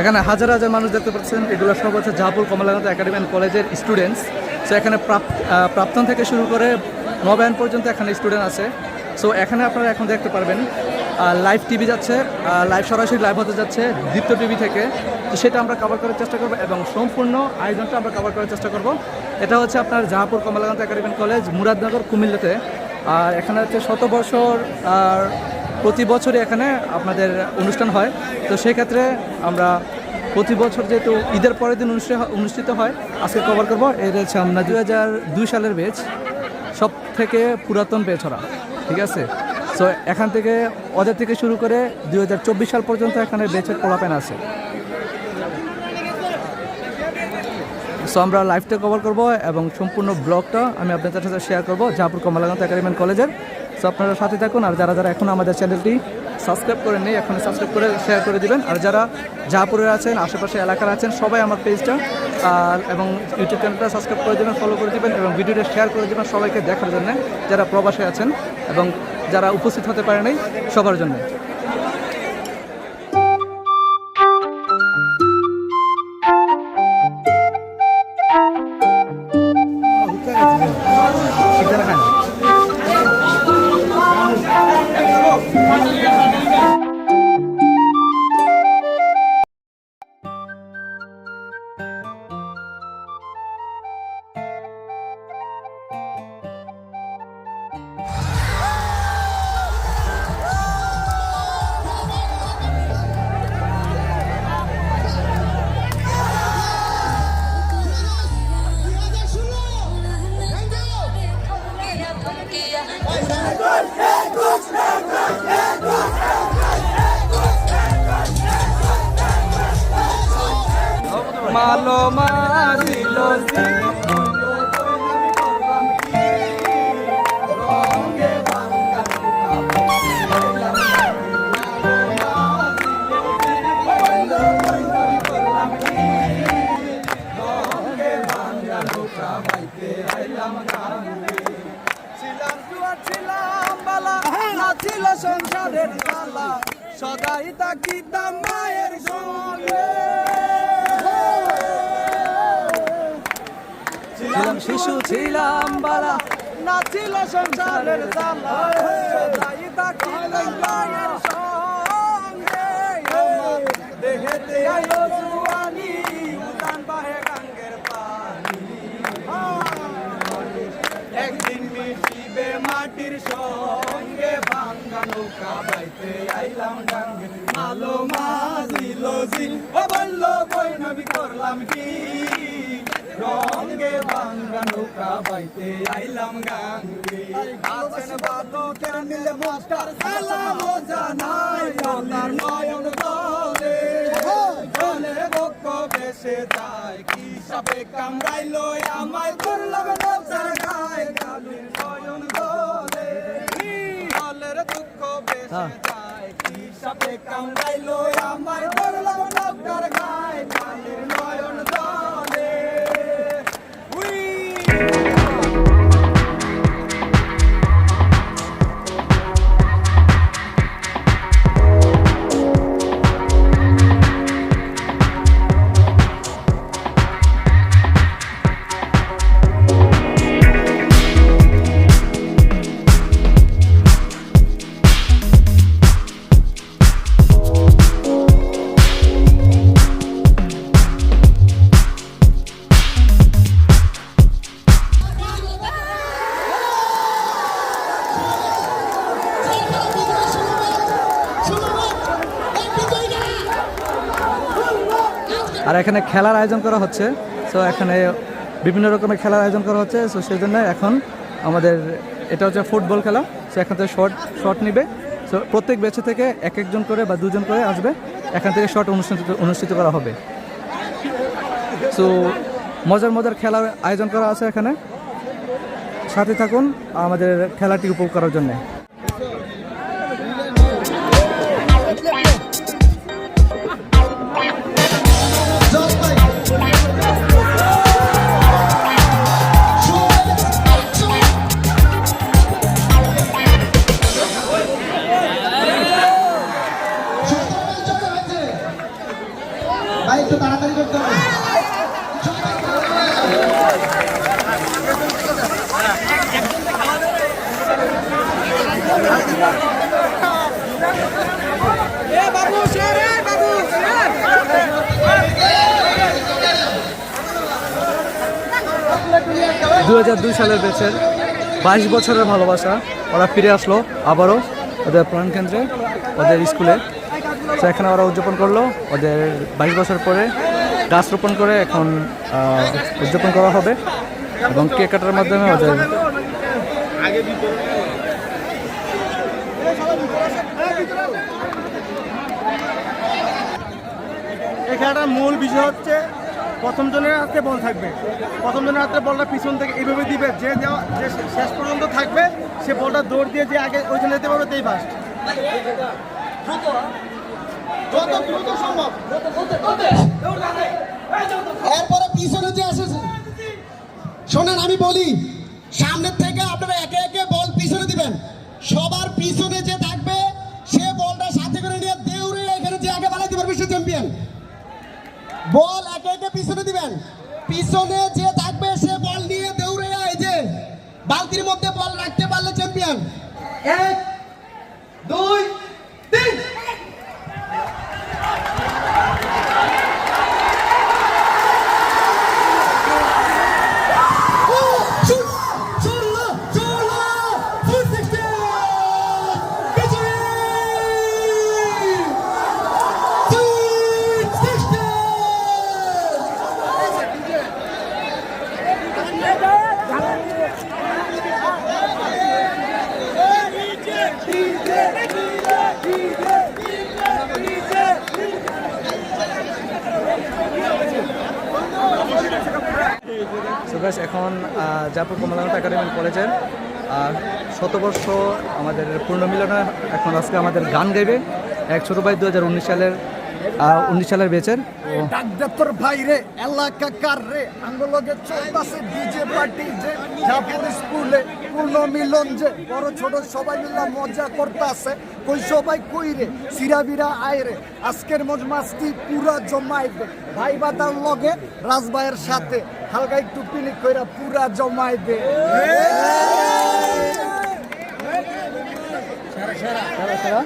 এখানে হাজার হাজার মানুষ দেখতে পাচ্ছেন। এগুলো সব হচ্ছে জাহাপুর কমলাকান্ত একাডেমি অ্যান্ড কলেজের স্টুডেন্টস সো এখানে প্রাপ- আহ, প্রাক্তন থেকে শুরু করে নবায়ন পর্যন্ত এখানে স্টুডেন্ট আছে। সো এখানে আপনারা এখন দেখতে পারবেন লাইভ টিভি যাচ্ছে লাইভ সরাসরি লাইভ হতে যাচ্ছে দীপ্ত টিভি থেকে। তো সেটা আমরা কভার করার চেষ্টা করব এবং সম্পূর্ণ আয়োজনটা আমরা কভার করার চেষ্টা করব। এটা হচ্ছে আপনার জাহাপুর কমলাকান্ত একাডেমি কলেজ মুরাদনগর কুমিল্লাতে। আর এখানে হচ্ছে শত বছর আর প্রতি বছরই এখানে আপনাদের অনুষ্ঠান হয়। তো সেক্ষেত্রে আমরা প্রতি বছর যেহেতু ঈদের পরের দিন অনুষ্ঠিত হয়- আজকে কভার করব। এর হচ্ছে আমরা দু হাজার দুই সালের বেচ সব থেকে পুরাতন বেচ ওরা, ঠিক আছে? সো এখান থেকে ওদের থেকে শুরু করে দুই হাজার চব্বিশ সাল পর্যন্ত এখানে বেচের পোলাপেন আছে। সো আমরা লাইভটা কভার করব এবং সম্পূর্ণ ব্লগটা আমি আপনাদের সাথে শেয়ার করব, জাহাপুর কমলাকান্ত একাডেমি কলেজের সো আপনারা সাথে থাকুন আর যারা যারা এখন আমাদের চ্যানেলটি সাবস্ক্রাইব করে নেই এখন সাবস্ক্রাইব করে শেয়ার করে দিবেন। আর যারা জাহাপুরে আছেন, আশেপাশে এলাকার আছেন, সবাই আমার পেজটা আর এবং ইউটিউব চ্যানেলটা সাবস্ক্রাইব করে দেবেন ফলো করে দেবেন, এবং ভিডিওটা শেয়ার করে দেবেন সবাইকে দেখার জন্য, যারা প্রবাসে আছেন এবং যারা উপস্থিত হতে পারে নাই, সবার জন্য। না ছিল সংসারের জ্বালা সদাই তাকিতাম মায়ের সঙ্গে। ছিলাম, শিশু ছিলাম, বালা। না ছিল সংসারের সঙ্গে। দেহেতে আলো জুয়ানি উদান বাহে গাঙ্গের পানি। একদিন মিশিবে মাটির সঙ্গে, ভাঙ্গা নৌকা বাইতে আইলাম গাঙ্গে আলো মাঝিল জিল ও বলল কই নবী করলাম কি? রঙ্গে ভাঙ্গা নৌকা বাইতে আইলাম গাঙ্গে। আছেন বাদু তেরা মিলে মাস্টার সালাম জানাই তার নয়ন দলে। জলে বক্ক বেসে যায় কি সাপে কামড়াইলো আমায় করলাম নজর গায়। কালির নয়ন দলে দলের দুঃখ বেসে যায় কি সাপে কামড়াইলো আমায় করলাম নজর গায় আর এখানে খেলার আয়োজন করা হচ্ছে। সো এখানে বিভিন্ন রকমের খেলার আয়োজন করা হচ্ছে। সো সেই জন্য এখন আমাদের এটা হচ্ছে ফুটবল খেলা। সো এখান থেকে শর্ট শর্ট নিবে। সো প্রত্যেক বেছে থেকে এক একজন করে বা দুজন করে আসবে। এখান থেকে শর্ট অনুষ্ঠিত অনুষ্ঠিত করা হবে। সো মজার মজার খেলার আয়োজন করা আছে এখানে। সাথে থাকুন আমাদের খেলাটি উপভোগ করার জন্য। দু হাজার দুই সালের বেচের বাইশ বছরের ভালোবাসা। ওরা ফিরে আসলো আবারও ওদের প্রাণকেন্দ্রে, ওদের স্কুলে। তো এখানে ওরা উদযাপন করল। ওদের বাইশ বছর পরে গাছ রোপণ করে এখন উদযাপন করা হবে। এবং কেক কাটার মাধ্যমে ওদের এই খেলাটার মূল বিষয় হচ্ছে প্রথম জনের হাতে বল থাকবে। প্রথম জনের হাতে বলটা পিছন থেকে এইভাবে দিবে। যে দেওয়া যে শেষ পর্যন্ত থাকবে, সে বলটা দৌড় দিয়ে যে আগে ওইখানে যেতে পারবে, তেই ফার্স্ট সম্ভব। এরপরে যে এসেছে। শোনেন, আমি বলি, সামনের থেকে আপনারা একে একে বল পিছনে দিবেন। সবার পিছনে যে পিছনে দিবেন। পিছনে যে থাকবে, সে বল নিয়ে দৌড়ে এই যে। বালতির মধ্যে বল রাখতে পারলে চ্যাম্পিয়ন এক এখন জাপুর কমলানাথ একাডেমি কলেজের, আর শতবর্ষ আমাদের পূর্ণ মিলনে এখন আজকে আমাদের গান গাইবে এক ছোটো ভাই দু হাজার উনিশ সালের উনিশ সালের বেচের তো ডাক্তার ভাই রে এলাকা কার রে? আঙ্গলগে চলতাছে ডিজে পার্টি যে জাপুর স্কুলে পূর্ণ মিলন যে বড় ছোট সবাই মিলে মজা করতাছে কই সবাই কই রে? সিরাবিরা আয় রে। আজকের মজ মাস্তি পুরা জমাইবে ভাই বাদার লগে রাজভাইয়ের সাথে। হালকা একটু পিনিক কইরা পুরা জমাইবে সারা সারা।